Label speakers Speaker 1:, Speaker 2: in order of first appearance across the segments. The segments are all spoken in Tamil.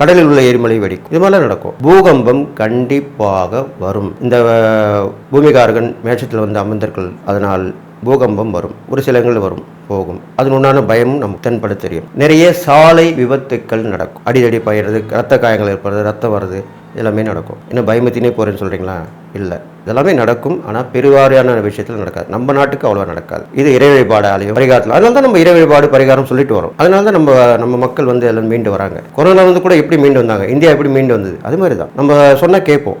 Speaker 1: கடலில் உள்ள எரிமலை வெடிக்கும். இது மாதிரிலாம் நடக்கும். பூகம்பம் கண்டிப்பாக வரும். இந்த பூமிகாரகன் மேட்சத்தில் வந்து அமர்ந்தர்கள் அதனால் பூகம்பம் வரும். ஒரு சில இடங்கள் வரும். போகும். அதன் உண்டான பயமும் நமக்கு தென்பட தெரியும். நிறைய சாலை விபத்துக்கள் நடக்கும். அடிதடி பயிறது ரத்த காயங்கள் ஏற்படுறது ரத்தம் வருது எல்லாமே நடக்கும். என்ன பயமத்தினே போகிறேன்னு சொல்கிறீங்களா இல்லை. இதெல்லாமே நடக்கும். ஆனால் பெருவாரியான விஷயத்தில் நடக்காது. நம்ம நாட்டுக்கு அவ்வளோ நடக்காது. இது இறை வழிபாடு ஆலயம் பரிகாரத்தில். அதனால தான் நம்ம இறை வழிபாடு பரிகாரம் சொல்லிட்டு வரோம். அதனால தான் நம்ம நம்ம மக்கள் வந்து எல்லாம் மீண்டு வராங்க. கொரோனா வந்து கூட எப்படி மீண்டு வந்தாங்க? இந்தியா எப்படி மீண்டு வந்தது? அது மாதிரி தான் நம்ம சொன்னால் கேட்போம்.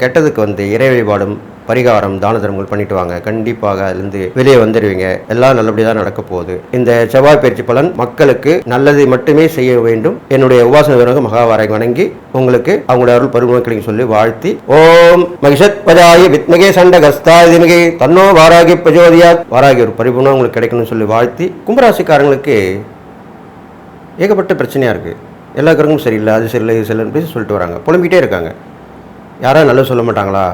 Speaker 1: கெட்டதுக்கு வந்து இறை வழிபாடும் பரிகாரம் தான தர்மங்கள் பண்ணிட்டு வாங்க. கண்டிப்பாக அதுலேருந்து வெளியே வந்துடுவீங்க எல்லாம் நல்லபடியாக தான் நடக்க போகுது. இந்த செவ்வாய் பயிற்சி பலன் மக்களுக்கு நல்லதை மட்டுமே செய்ய வேண்டும். என்னுடைய உபாசன வீரர்கள் மகாவாரை வணங்கி உங்களுக்கு அவங்களுடைய அருள் பருவங்களுக்கு சொல்லி வாழ்த்தி ஓம் மகிஷத் பஜாயி வித்மகே சண்ட கஸ்தாதிமிகே தன்னோ வாராகி பிரஜோதியா வாராகி ஒரு பரிபூர்ணம் உங்களுக்கு கிடைக்கணும்னு சொல்லி வாழ்த்தி கும்பராசிக்காரங்களுக்கு ஏகப்பட்ட பிரச்சனையாக இருக்குது எல்லா கிரகமும் சரியில்லை அது சரியில்லை இது சரியில்லைன்னு பேசி சொல்லிட்டு வராங்க. புலம்பிக்கிட்டே இருக்காங்க. யாராவது நல்லது சொல்ல மாட்டாங்களா?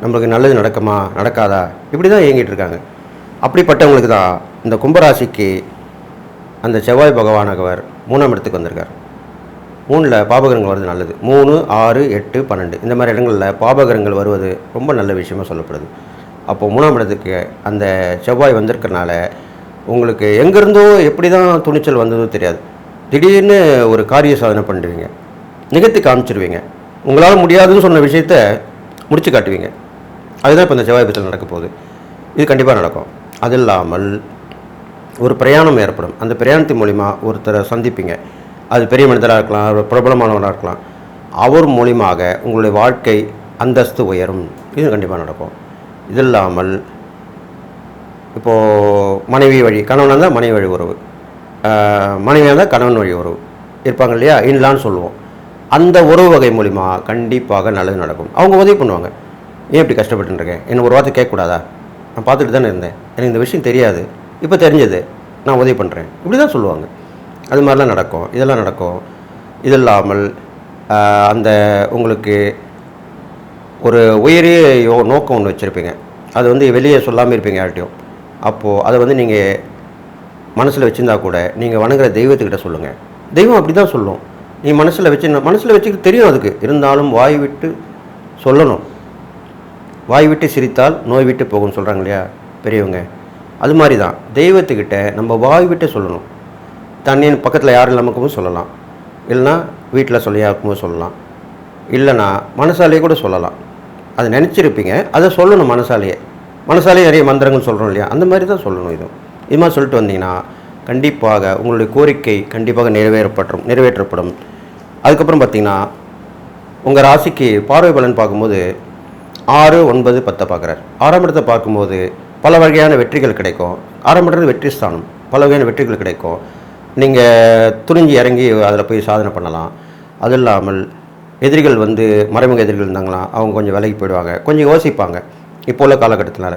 Speaker 1: நம்மளுக்கு நல்லது நடக்குமா? நடக்காதா? இப்படி தான் இயங்கிட்டு இருக்காங்க. அப்படிப்பட்டவங்களுக்கு தான் இந்த கும்பராசிக்கு அந்த செவ்வாய் பகவானகவர் மூணாம் இடத்துக்கு வந்திருக்கார். மூணில் பாபகரங்கள் வருது நல்லது. மூணு ஆறு எட்டு பன்னெண்டு. இந்த மாதிரி இடங்களில் பாபகரங்கள் வருவது ரொம்ப நல்ல விஷயமாக சொல்லப்படுது. அப்போ மூணாம் இடத்துக்கு அந்த செவ்வாய் வந்திருக்கனால உங்களுக்கு எங்கேருந்தோ எப்படி தான் துணிச்சல் வந்ததோ தெரியாது. திடீர்னு ஒரு காரிய சாதனை பண்ணுவீங்க நிகழ்த்தி காமிச்சிருவீங்க. உங்களால் முடியாதுன்னு சொன்ன விஷயத்த முடிச்சு காட்டுவீங்க. அதுதான் இப்போ இந்த செவ்வாய் பத்தில் நடக்க போகுது. இது கண்டிப்பாக நடக்கும். அது இல்லாமல் ஒரு பிரயாணம் ஏற்படும். அந்த பிரயாணத்தின் மூலிமா ஒருத்தரை சந்திப்பீங்க. அது பெரிய மனிதராக இருக்கலாம் ஒரு பிரபலமானவராக இருக்கலாம். அவர் மூலியமாக உங்களுடைய வாழ்க்கை அந்தஸ்து உயரும். இது கண்டிப்பாக நடக்கும். இது இல்லாமல் இப்போது மனைவி வழி கணவனாக இருந்தால் மனைவி வழி உறவு. மனைவியாக இருந்தால் கணவன் வழி உறவு. இருப்பாங்க இல்லையா? இன்லான்னு சொல்லுவோம். அந்த உறவு வகை மூலிமா கண்டிப்பாக நல்லது நடக்கும். அவங்க உதவி பண்ணுவாங்க. ஏன் இப்படி கஷ்டப்பட்டுருக்கேன் என்ன ஒரு வார்த்தை கேட்கக்கூடாதா? நான் பார்த்துட்டு தானே இருந்தேன். எனக்கு இந்த விஷயம் தெரியாது. இப்போ தெரிஞ்சது. நான் உதவி பண்ணுறேன் இப்படி தான் சொல்லுவாங்க. அது மாதிரிலாம் நடக்கும். இதெல்லாம் நடக்கும். இது இல்லாமல் அந்த உங்களுக்கு ஒரு உயரிய யோ- நோக்கம் ஒன்று வச்சுருப்பீங்க. அது வந்து வெளியே சொல்லாமல் இருப்பீங்க யார்ட்டையும் அப்போது அதை வந்து நீங்கள் மனசில் வச்சுருந்தா கூட நீங்கள் வணங்குற தெய்வத்துக்கிட்ட சொல்லுங்கள் தெய்வம் அப்படி தான் சொல்லும். நீ மனசில் வச்சு மனசில் வச்சுக்க தெரியும் அதுக்கு. இருந்தாலும் வாய் விட்டு சொல்லணும். வாய் விட்டு சிரித்தால் நோய் விட்டு போகும்னு சொல்கிறாங்க இல்லையா பெரியவங்க. அது மாதிரி தான் தெய்வத்துக்கிட்ட நம்ம வாய் விட்டு சொல்லணும். தண்ணியின் பக்கத்தில் யாரும் இல்லாமல் சொல்லலாம். இல்லைன்னா வீட்டில் சொல்லியாக்கும் இருக்கும்போது சொல்லலாம். இல்லைன்னா மனசாலேயே கூட சொல்லலாம். அதை நினச்சிருப்பீங்க. அதை சொல்லணும் மனசாலேயே. மனசாலேயே நிறைய மந்திரங்கள் சொல்கிறோம் இல்லையா? அந்த மாதிரி தான் சொல்லணும் இதுவும் இது மாதிரி சொல்லிட்டு வந்தீங்கன்னா கண்டிப்பாக உங்களுடைய கோரிக்கை கண்டிப்பாக நிறைவேறப்படும் நிறைவேற்றப்படும். அதுக்கப்புறம் பார்த்தீங்கன்னா உங்கள் ராசிக்கு பார்வை பலன் பார்க்கும்போது ஆறு ஒன்பது பத்தை பார்க்குறார். ஆறாம் இடத்தை பார்க்கும்போது பல வகையான வெற்றிகள் கிடைக்கும். ஆறாம் இடத்துல வெற்றி ஸ்தானம். பல வகையான வெற்றிகள் கிடைக்கும். நீங்கள் துணிஞ்சு இறங்கி அதில் போய் சாதனை பண்ணலாம். அது இல்லாமல் எதிரிகள் வந்து மறைமுக எதிரிகள் இருந்தாங்களாம் அவங்க கொஞ்சம் விலகி போயிடுவாங்க. கொஞ்சம் யோசிப்பாங்க. இப்போ உள்ள காலகட்டத்தினால.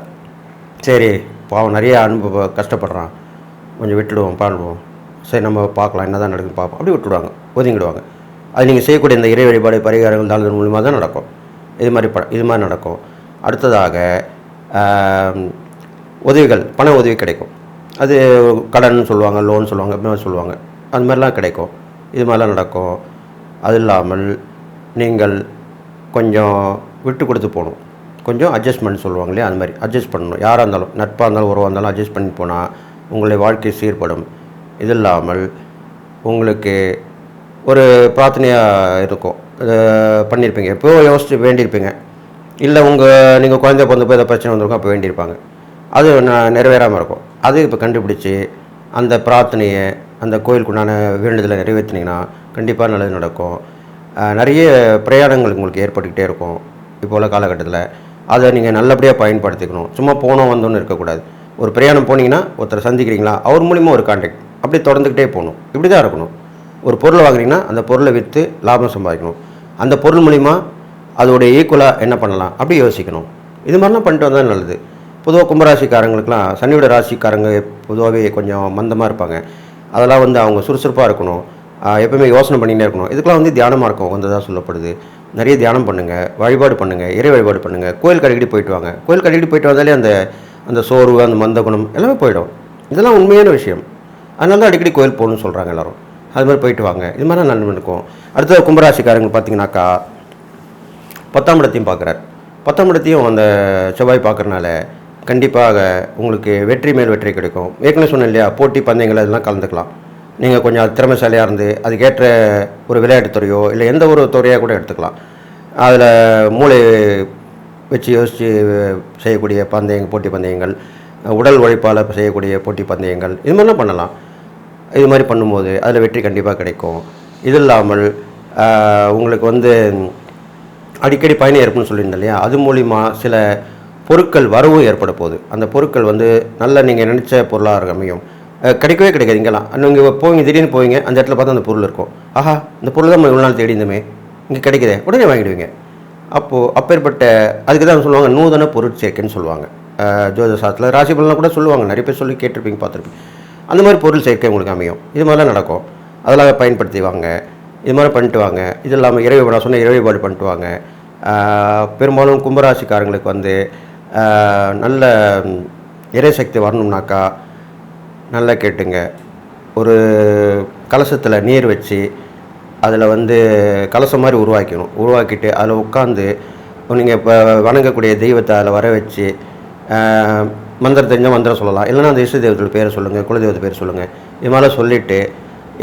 Speaker 1: சரி பாவம் நிறைய அனுபவ கஷ்டப்படுறான். கொஞ்சம் விட்டுடுவோம் பாடுவோம் சரி நம்ம பார்க்கலாம். என்ன தான் நடக்குது பார்ப்போம். அப்படி விட்டுடுவாங்க. ஒதுங்கிடுவாங்க. அது நீங்கள் செய்யக்கூடிய இந்த இறை வழிபாடு பரிகாரங்கள் தாழ்தல் மூலியமாக தான் நடக்கும். இது மாதிரி ப இது மாதிரி நடக்கும். அடுத்ததாக உதவிகள் பண உதவி கிடைக்கும். அது கடன் சொல்லுவாங்க லோன் சொல்லுவாங்க அப்படி சொல்லுவாங்க. அது மாதிரிலாம் கிடைக்கும். இது மாதிரிலாம் நடக்கும். அது இல்லாமல் நீங்கள் கொஞ்சம் விட்டு கொடுத்து போகணும். கொஞ்சம் அட்ஜஸ்ட்மெண்ட் சொல்லுவாங்க இல்லையா? அது மாதிரி அட்ஜஸ்ட் பண்ணணும். யாராக இருந்தாலும் நட்பாக இருந்தாலும் உறவாக இருந்தாலும் அட்ஜஸ்ட் பண்ணி போனால் உங்களுடைய வாழ்க்கை சீர்படும். இது இல்லாமல் உங்களுக்கு ஒரு பிரார்த்தனையாக இருக்கும். பண்ணியிருப்பீங்க எப்போ யோசிச்சு வேண்டியிருப்பீங்க. இல்லை உங்கள் நீங்கள் குழந்தை பிறந்து போய் ஏதாவது பிரச்சனை வந்திருக்கும் அப்போ வேண்டியிருப்பாங்க. அது நிறைவேறாமல் இருக்கும். அது இப்போ கண்டுபிடிச்சி அந்த பிரார்த்தனையை அந்த கோயிலுக்குண்டான வேண்டுதலை நிறைவேற்றினீங்கன்னா கண்டிப்பாக நல்லது நடக்கும். நிறைய பிரயாணங்கள் உங்களுக்கு ஏற்பட்டுக்கிட்டே இருக்கும். இப்போ உள்ள காலகட்டத்தில். அதை நீங்கள் நல்லபடியாக பயன்படுத்திக்கணும். சும்மா போனோம் வந்தோன்னு இருக்கக்கூடாது. ஒரு பிரயாணம் போனீங்கன்னா ஒருத்தர் சந்திக்கிறீங்களா அவர் மூலிமா ஒரு கான்டாக்ட் அப்படி தொடர்ந்துக்கிட்டே போகணும். இப்படி தான் இருக்கணும். ஒரு பொருளை வாங்குறீங்கன்னா அந்த பொருளை விற்று லாபம் சம்பாதிக்கணும். அந்த பொருள் மூலிமா அதோடைய ஈக்குவலாக என்ன பண்ணலாம் அப்படி யோசிக்கணும். இது மாதிரிலாம் பண்ணிட்டு வந்தால் நல்லது. பொதுவாக கும்பராசிக்காரங்களுக்கெலாம் சனியோட ராசிக்காரங்க பொதுவாகவே கொஞ்சம் மந்தமாக இருப்பாங்க. அதெல்லாம் வந்து அவங்க சுறுசுறுப்பாக இருக்கணும். எப்பவுமே யோசனை பண்ணிகிட்டே இருக்கணும். இதுக்கெல்லாம் வந்து தியானமாக இருக்கும் உகந்ததாக சொல்லப்படுது. நிறைய தியானம் பண்ணுங்கள் வழிபாடு பண்ணுங்கள் இறை வழிபாடு பண்ணுங்கள் கோயில் கடைக்கடி போயிட்டு வாங்க. கோயில் கடைக்கடி போயிட்டு வந்தாலே அந்த அந்த சோர்வு அந்த மந்த குணம் எல்லாமே போயிடும். இதெல்லாம் உண்மையான விஷயம். அதனால தான் அடிக்கடி கோயில் போகணும்னு சொல்கிறாங்க எல்லோரும். அது மாதிரி போயிட்டு வாங்க. இது மாதிரி நன்மை இருக்கும். அடுத்தது கும்பராசிக்காரங்க பார்த்தீங்கன்னாக்கா பத்தாம் இடத்தையும் பார்க்குறார். பத்தாம் இடத்தையும் அந்த செவ்வாய் பார்க்குறனால கண்டிப்பாக உங்களுக்கு வெற்றி மேல் வெற்றி கிடைக்கும். ஏற்கனவே சொன்னேன் இல்லையா போட்டி பந்தயங்கள் அதெல்லாம் கலந்துக்கலாம். நீங்கள் கொஞ்சம் திறமைசாலியாக இருந்து அதுக்கேற்ற ஒரு விளையாட்டு துறையோ இல்லை எந்த ஒரு துறையாக கூட எடுத்துக்கலாம். அதில் மூளை வச்சு யோசித்து செய்யக்கூடிய பந்தயங்கள் போட்டி பந்தயங்கள் உடல் உழைப்பால் செய்யக்கூடிய போட்டி பந்தயங்கள் இது மாதிரிலாம் பண்ணலாம். இது மாதிரி பண்ணும்போது அதில் வெற்றி கண்டிப்பாக கிடைக்கும். இது இல்லாமல் உங்களுக்கு வந்து அடிக்கடி பயணம் ஏற்படும்னு சொல்லியிருந்தேன் இல்லையா? அது மூலிமா சில பொருட்கள் வரவும் ஏற்பட போகுது. அந்த பொருட்கள் வந்து நல்ல நீங்கள் நினச்ச பொருளாக அமையும். கிடைக்கவே கிடைக்காது இங்கெல்லாம். நீங்கள் போவீங்க திடீர்னு போவீங்க அந்த இடத்துல பார்த்தா அந்த பொருள் இருக்கும். ஆஹா இந்த பொருள் தான் இவ்வளோ நாள் தேடி இருந்தோமே இங்கே கிடைக்குதே உடனே வாங்கிடுவீங்க. அப்போது அப்பேற்பட்ட அதுக்கு தான் சொல்லுவாங்க நூதன பொருட்சேர்க்கைன்னு சொல்லுவாங்க. அஹ் ஜோதிட சாஸ்திரத்தில் ராசி கூட சொல்லுவாங்க. நிறைய பேர் சொல்லி கேட்டிருப்பீங்க பார்த்துருப்பீங்க. அந்த மாதிரி பொருள் சேர்க்கை உங்களுக்கு அமையும். இது மாதிரிலாம் நடக்கும். அதெல்லாம் பயன்படுத்தி வாங்க இது மாதிரி பண்ணிட்டு வாங்க. இது இல்லாமல் இறை நான் சொன்ன இறை வழிபாடு பண்ணிட்டு வாங்க. பெரும்பாலும் கும்பராசிக்காரங்களுக்கு வந்து நல்ல இறைசக்தி வரணும்னாக்கா நல்லா கேட்டுங்க. ஒரு கலசத்தில் நீர் வச்சு அதில் வந்து கலசம் மாதிரி உருவாக்கணும் உருவாக்கிட்டு அதில் உட்காந்து நீங்கள் இப்போ வணங்கக்கூடிய தெய்வத்தை அதில் வர வச்சு மந்திரம் தெரிஞ்ச மந்திரம் சொல்லலாம். இல்லைன்னா அந்த இஷ்ட தெய்வத்தோட பேரை சொல்லுங்கள் குலதெய்வத்தை பேர் சொல்லுங்கள் இது மாதிரிலாம் சொல்லிவிட்டு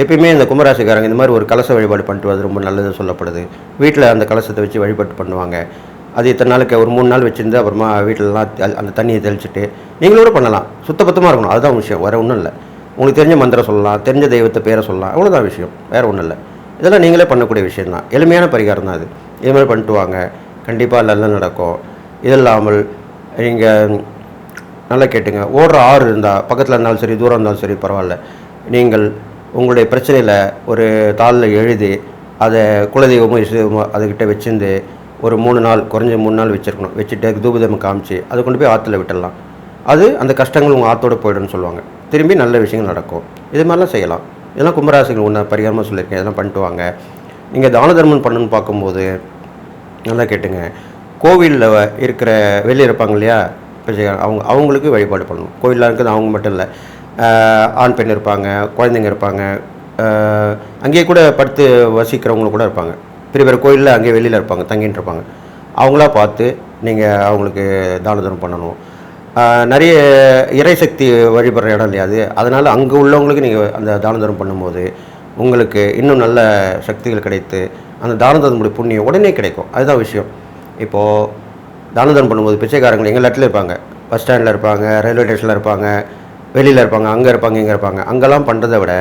Speaker 1: எப்பயுமே இந்த கும்பராசிக்காரங்க இந்த மாதிரி ஒரு கலச வழிபாடு பண்ணிட்டு வரது ரொம்ப நல்லது சொல்லப்படுது. வீட்டில் அந்த கலசத்தை வச்சு வழிபாட்டு பண்ணுவாங்க. அது இத்தனை நாளுக்கு ஒரு மூணு நாள் வச்சுருந்து அப்புறமா வீட்டிலலாம் அந்த தண்ணியை தெளிச்சுட்டு நீங்களும் கூட பண்ணலாம். சுத்தபத்தமாக இருக்கணும். அதுதான் விஷயம். வேறு ஒன்றும் இல்லை. உங்களுக்கு தெரிஞ்ச மந்திரம் சொல்லலாம் தெரிஞ்ச தெய்வத்தை பேரை சொல்லலாம். அவ்வளோதான் விஷயம். வேறு ஒன்றும் இல்லை. இதெல்லாம் நீங்களே பண்ணக்கூடிய விஷயம் தான் எளிமையான பரிகாரம் தான் அது. இது மாதிரி பண்ணிட்டு வாங்க. கண்டிப்பாக நல்லா நடக்கும். இது இல்லாமல் நீங்கள் நல்லா கேட்டுங்க. ஓடுற ஆறு இருந்தால் பக்கத்தில் இருந்தாலும் சரி தூரம் இருந்தாலும் சரி பரவாயில்ல. நீங்கள் உங்களுடைய பிரச்சனையில் ஒரு தாளில் எழுதி அதை குலதெய்வமோ இசைவமோ அதுக்கிட்ட வச்சிருந்து ஒரு மூணு நாள் குறைஞ்ச மூணு நாள் வச்சுருக்கணும். வச்சுட்டு தூபதம் காமிச்சு அதை கொண்டு போய் ஆற்றுல விட்டுடலாம். அது அந்த கஷ்டங்கள் உங்கள் ஆற்றோட போய்டுன்னு சொல்லுவாங்க. திரும்பி நல்ல விஷயங்கள் நடக்கும். இது மாதிரிலாம் செய்யலாம். இதெல்லாம் கும்பராசிகள் ஒன்று பரிகாரமாக சொல்லியிருக்கேன். இதெல்லாம் பண்ணிட்டு வாங்க. நீங்கள் தான தர்மம் பண்ணணும்னு பார்க்கும்போது நல்லா கேட்டுங்க. கோவிலில் இருக்கிற வெளியே இருப்பாங்க இல்லையா? அவங்க அவங்களுக்கு வழிபாடு பண்ணணும். கோயிலில் இருக்கிறது அவங்க மட்டும் இல்லை. ஆண் பெண் இருப்பாங்க குழந்தைங்க இருப்பாங்க. அங்கேயே கூட படுத்து வசிக்கிறவங்களும் கூட இருப்பாங்க. பெரிய பெரிய கோயிலில் அங்கேயே வெளியில் இருப்பாங்க தங்கின்னு இருப்பாங்க. அவங்களா பார்த்து நீங்கள் அவங்களுக்கு தான தூரம் பண்ணணும் நிறைய நிறைய இறைசக்தி வழிபடுற இடம் இல்லையா அது? அதனால் அங்கே உள்ளவங்களுக்கு நீங்கள் அந்த தான தூரம் பண்ணும்போது உங்களுக்கு இன்னும் நல்ல சக்திகள் கிடைத்து அந்த தான தர்மமுடைய புண்ணியம் உடனே கிடைக்கும். அதுதான் விஷயம். இப்போது தான தர்மம் பண்ணும்போது பிச்சைக்காரங்க எங்கள் இடத்துல இருப்பாங்க. பஸ் ஸ்டாண்டில் இருப்பாங்க ரயில்வே ஸ்டேஷனில் இருப்பாங்க வெளியில் இருப்பாங்க அங்கே இருப்பாங்க இங்கே இருப்பாங்க. அங்கெல்லாம் பண்ணுறதை விட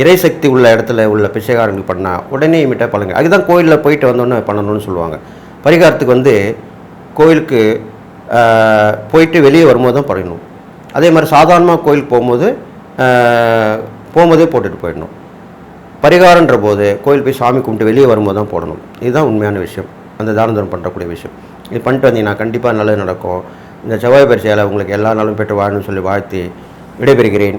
Speaker 1: இறைசக்தி உள்ள இடத்துல உள்ள பிச்சைக்காரங்களுக்கு பண்ணால் உடனே இமிட்டாக பழங்க அதுதான் கோயிலில் போயிட்டு வந்தோன்னே பண்ணணும்னு சொல்லுவாங்க. பரிகாரத்துக்கு வந்து கோயிலுக்கு போயிட்டு வெளியே வரும்போது தான் பண்ணணும் அதே மாதிரி சாதாரணமாக கோயிலுக்கு போகும்போது போகும்போதே போட்டுட்டு போயிடணும். பரிகாரன்ற போது கோயில் போய் சாமி கும்பிட்டு வெளியே வரும்போது தான் போடணும். இதுதான் உண்மையான விஷயம். அந்த தான தர்மம் பண்ணுறக்கூடிய விஷயம். இது பண்ணிட்டு வந்தீங்கன்னா கண்டிப்பாக நல்லது நடக்கும். இந்த செவ்வாய் பரிசையால் உங்களுக்கு எல்லா நாளும் பெற்று வாழணும்னு சொல்லி வாழ்த்தி விடைபெறுகிறேன்.